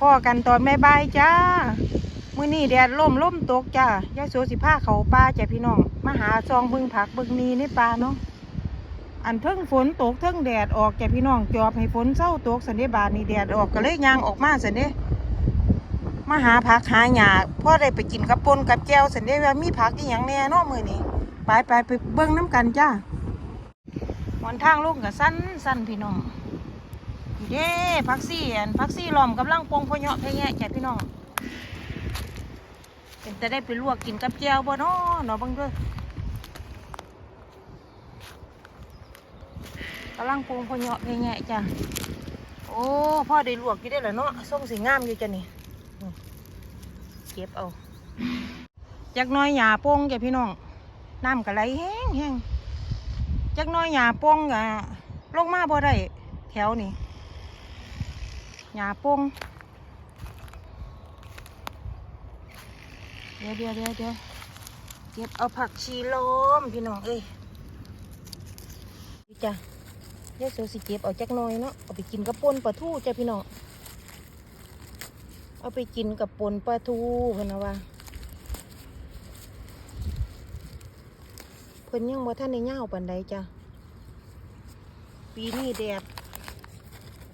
พ่อกันตอนแม่บายจ้า มื้อนี้แดดล่มล่มตกจ้ายายโสสิพาเขาป่าจ้ะพี่น้อง มาหาซองเบิ่งผักเบิ่งนีในป่าเนาะ อันเทิงฝนตกเทิงแดดออกจ้ะพี่น้อง จอบให้ฝนเศร้าตกสันเดบาดนี่แดดออกก็เลยยางออกมาสันเดมาหาผักหาหญ้าพ่อได้ไปกินกับปนกับแก้วสันเดว่ามีผักอีหยังแน่นาะมื้อนี้ไปไปไปเบิ่งน้ำกันจ้าหนทางลงก็สั้นสั้นพี่น้อง เย้พักซี่อันพักซี่ล้อมกำลังปงพเยาะพะแยะจ้ะพี่น้องเป็นจะได้ไปลวกกินกับแก้วบ่เนาะเนาะบังเด้อกำลังปงพเยาะพะแยะจ้ะโอ้พ่อได้ลวกกี่ได้แล้วเนาะส้มสีงามอยู่จ้ะนี่เก็บเอาจักน้อยหยาปงจ้ะพี่น้องน้ำก็ไหลแห้งแห้งจักน้อยหยาปงก็ลงมาบ่ได้แถวนี้ หญ้าปงเดี๋ยวเดี๋ยวเดี๋ยวเดี๋ยวเก็บเอาผักชีลมพี่น้องเอ้ยจ้ะเดี๋ยวโซสิเก็บเอาจักหน่อยเนาะเอาไปกินกับปนปลาทูจ้ะพี่น้องเอาไปกินกับปนปลาทูเพิ่นนว่าเพิ่นยังบ่ทันได้ย่าปานใดจ้ะปีนี้แดด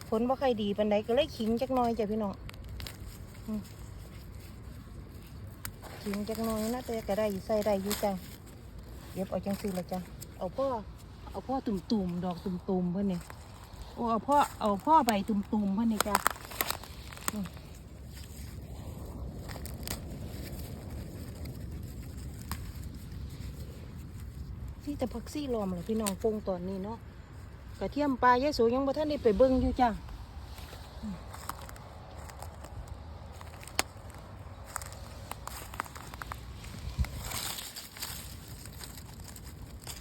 ผลบ่ค่อยดีปานใดก็เลยขิงจักน่อยจ้ะพี่น้องขิงจักน่อยนะแต่ก็ได้ใส่ได้อยู่จ้ะเก็บเอาจังซี่ละจ้ะเอาพ่อเอาพ่อตุ่มๆดอกตุ่มๆเพิ่อนเนี่โอ้เอาพ่อเอาพ่อใบตุ่มๆเพิ่อนเนี่ยจ้ะที่แต่พักซี่ลอมเหรอพี่น้องปงตอนนี้เนาะ กระเทียมปลายายสูยังบ่ท่านได้ไปเบิ่งอยู่จ้ะ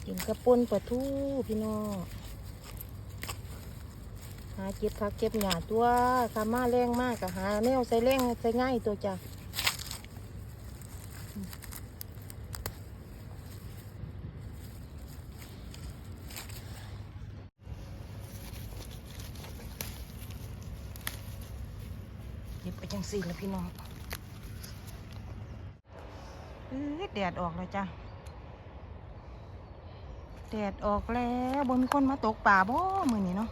กินกระปุนปลาทูพี่น้องหาเก็บผักเก็บหญ้าตัวขามาแรงมากก็หาแนวใส่แรงใส่ง่ายตัวจ้ะเก็บไป จังสี่แล้วพี่น้องเอ้ยแดดออกแล้วจ้ะแดดออกแล้วบนมีคนมาตกป่าบ่มือนี้เนาะ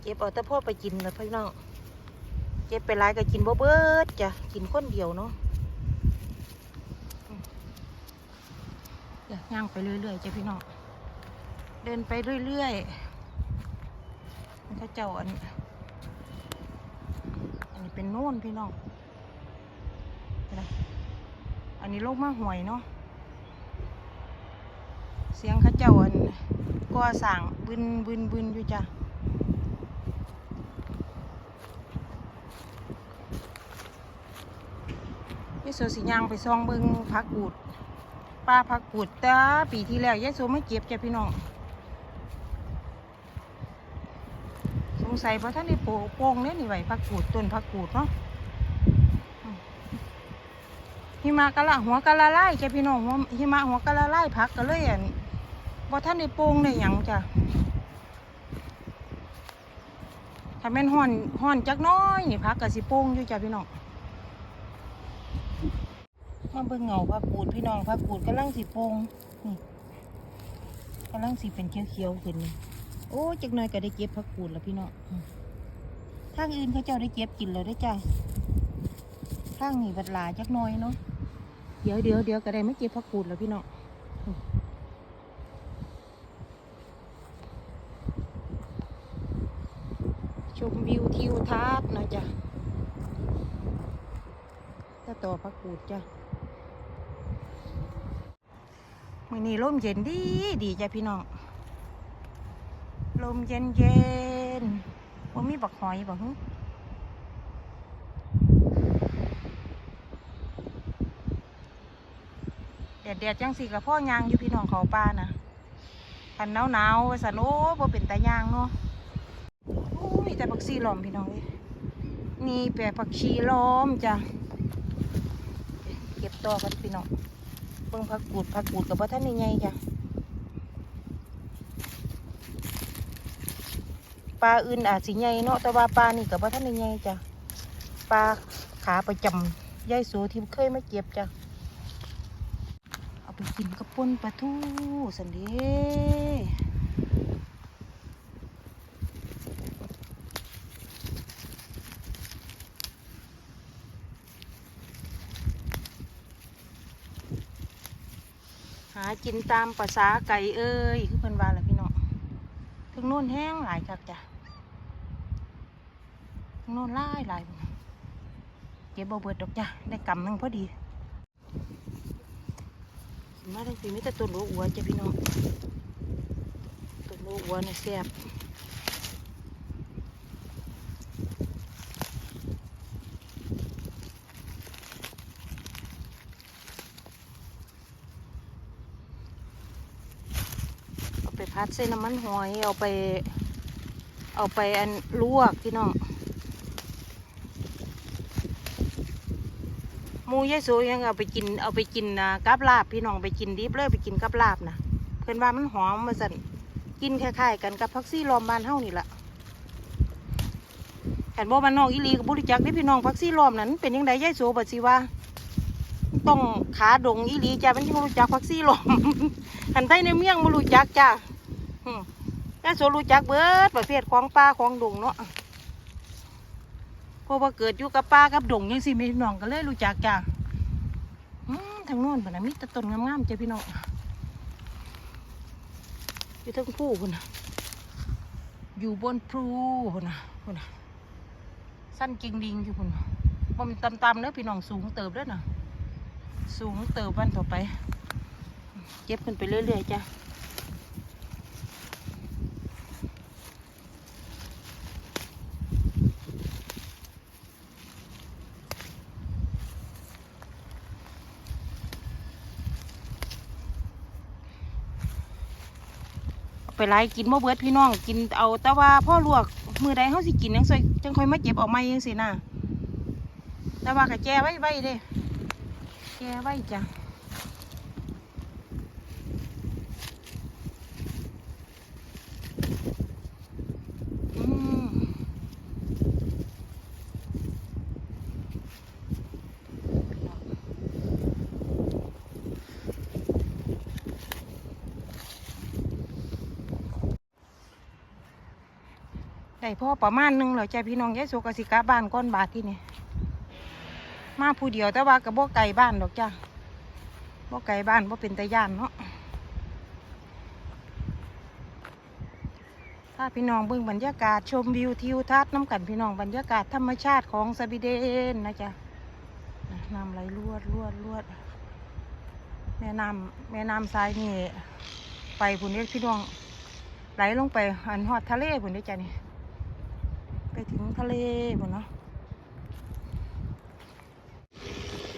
เก็บเอาแต่พ่อไปกินเลยพี่น้อง เก็บไปหลายก็กินบ่เบิดจ้ะ กินคนเดียวเนาะอืม ย่างไปเรื่อยๆจ้ะพี่น้องเดินไปเรื่อยๆมันเขาเจ้าอันอันนี้เป็นโน่นพี่น้องนไหมอันนี้โลกมาห่วยเนาะเสียงเขาเจ้าอันก่อสั่งบึนบึนบึนอยู่จ้ะยายโซสิยางไปซองเบิงพักกูด ป้าพักกูดต่ปีที่แล้วยายโซไม่เก็บจ้ะพี่น้อง สงสัยเพราะท่านได้โป่งเนี่ยนี่ไหวพักกูดต้นพักกูดเนาะหิมะกะละหัวกะละไล่แกพี่น้องหิมะหัวกะละไล่พักก็เลยอันเพราะท่านได้โป่งเนี่ยหยังจ้ะถ้าแม่นห่อนห่อนจักน้อยนี่พักก็สิโป่งอยู่จ้ะพี่น้อง มาเบิ่งเงาพักกูดพี่น้องพักกูดกำลังสิโปงนี่กำลังสิเป็นเขียวๆขึ้นนี่โอ้จักหน่อยก็ได้เก็บผักกูดแล้วพี่น้องทางอื่นเขาเจ้าได้เก็บกินแล้วได้จ้ะทางนี่บัดลาจักหน่อยเนาะเดี๋ยวเดี๋ยวเดี๋ยวก็ได้ไม่เก็บผักกูดแล้วพี่น้องชมวิวทิวทัศน์นะจ๊ะถ้าต่อผักกูดจ้ะ มื่อนี้ร่มเย็นดีดีจ้ะพี่น้องลมเย็นเย็นว่ามีบักหอยบ่ฮึแดดแดดจังสีกับพ่อยางอยู่พี่น้องเขาป้านะคันหนาวหนาวสันโอ้บ่เป็นตายางเนาะโอ้มีแต่ผักชีล้อมพี่น้องเอ้ยนี่แปลผักชีล้อมจ้ะเก็บต่อกันพี่น้อง เบิ่งผักกูดผักกูดกับพ่อท่านใหญ่ๆจ้ะปลาอื่นอาจสิใหญ่เนาะแต่ว่าปลานี่กับพ่อท่านใหญ่จ้ะปลาขาประจำยายสูที่เคยมาเก็บจ้ะเอาไปกินกับป่นปลาทูสันเดากินตามภาษาไก่เอ้ยคือเพิ่นว่าแหละพี่น้องถึงนู่นแห้งหลายคักจ้ะถึงนู่นหลายหลายเก็บบ่เบิดดอกจ้ะได้กำนึงพอดีมาได้สิมีแต่ตัวโลอัวจ้ะพี่น้องตัวโลอัวน่ยแซ่บ เอาไปพัดใส่น้ำมันหอยเอาไป เอาไปอันลวกพี่น้องหมูยายโซยังเอาไปกินเอาไปกินนะกับลาบพี่น้องไปกินดิบเลยไปกินกับลาบนะเพื่อนว่ามันหอมมาสั่นกินคล้ายๆกันกับพักซี่ลอมบานเฮานี่แหละแต่บ่มันนอกอีลีกับบุริจักได้พี่น้องพักซี่ลอมนั้นเป็นยังไงยายโซบัดสิว่าต้องขาดงอีลีจ้ามันยังบรู้จักพักซี่ลอมหันไทยในเมี่ยงบ่รู้จักจ้า ยายโซรู้จักเบิดประเภทของป่าของดงเนาะเพราะว่าเกิดอยู่กับป่ากับดงยังสิพี่น้องก็เลยรู้จักจ้าทางโน้นพุ่นนะมีแต่ต้นงามๆจ้ะพี่น้องอยู่ทั้งผู้พุ่นนะอยู่บนพลูพุ่นนะพุ่นนะสั้นกิ่งดิงอยู่พุ่นบ่มันต่ำๆเด้อพี่น้องสูงเติบด้อน่ะสูงเติบวันต่อไป เก็บขึ้นไปเรื่อยๆจ้ะ ไปไล่กินบ่เบิดพี่น้องกินเอาแต่ว่าพ่อลวกมือใดเขาสิกินยังซอยจังค่อยมาเก็บออกมายังสินะแต่ว่าก็แจไว้ไว้เด้แจไว้จ้ะอืม ได้พ่อประมาณหนึงแล้วจ้ะพี่น้องยายสุกสิกลับบ้านก้อนบาทที่นี่มาผู้เดียวแต่ว่ากับบ่ไกลบ้านดอกจ้ะบ่ไกลบ้านบ่เป็นตาย่านเนาะถ้าพี่น้องเบิ่งบรรยากาศชมวิวทิวทัศน์น้ำกันพี่น้องบรรยากาศธรรมชาติของสวีเดนนะจ๊ะน้ำไหลรวดรวดรวดแม่น้ำแม่น้ำทรายนี่ไปพุ่นเรียกพี่น้องไหลลงไปอันหอดทะเลพุ่นเด้จ้ะนี่ ไปถึงทะเลหมดเนาะ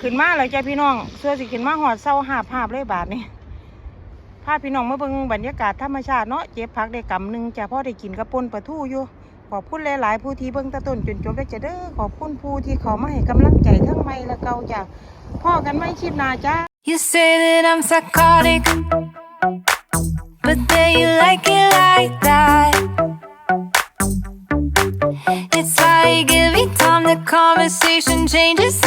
ขึ้นมาเลยจ้ะพี่น้องเสื้อสิขึ้นมาหอดเศร้าหาบหาบเลยบาทนี่พาพพี่น้องมาเบิ่งบรรยากาศธรรมชาติเนาะเจ็บพักได้กำหนึ่งจ้ะพ่อได้กินกระปุนปลาทูอยู่ขอบคุณหลายๆผู้ที่เบิ่งตะต้นจนจบได้จะเด้อขอบคุณผู้ที่เขามาให้กำลังใจทั้งไม่และเก่าจ้ะพ่อกันไม่คลิปหน้าจ้า You say that I'm psychotic, but then you like it like that. Conversation changes,